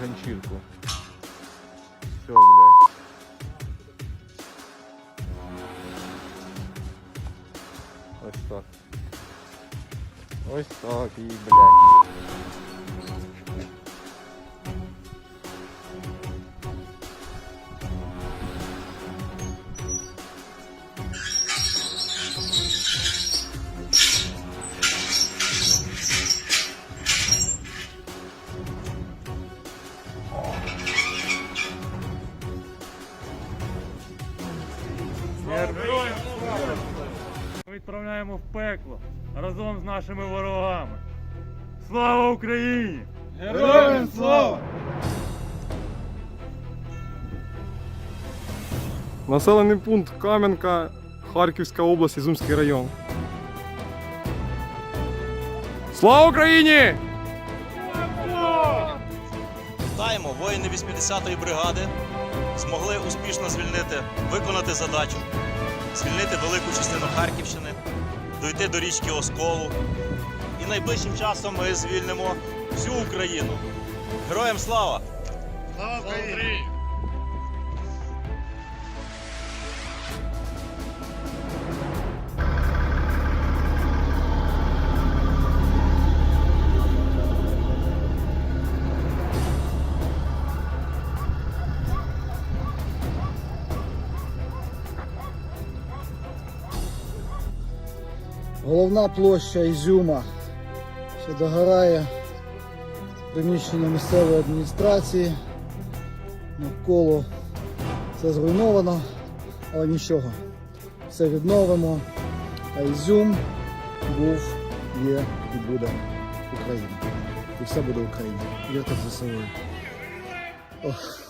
вечірку. Все, блядь. Ось так. Ось так і, блядь. Ми відправляємо в пекло разом з нашими ворогами. Слава Україні! Героям слава! Населений пункт Кам'янка, Харківська область, Ізюмський район. Слава Україні! Вітаємо! Воїни 80-ї бригади змогли успішно звільнити, виконати задачу, звільнити велику частину Харківщини, дойти до річки Осколу. І найближчим часом ми звільнимо всю Україну. Героям слава! Слава Україні! Головна площа Ізюма, що догорає приміщення місцевої адміністрації. Навколо все зруйновано, але нічого. Все відновимо. А Ізюм був, є і буде Україна. І все буде Україна. Вірте в ЗСУ. Ох.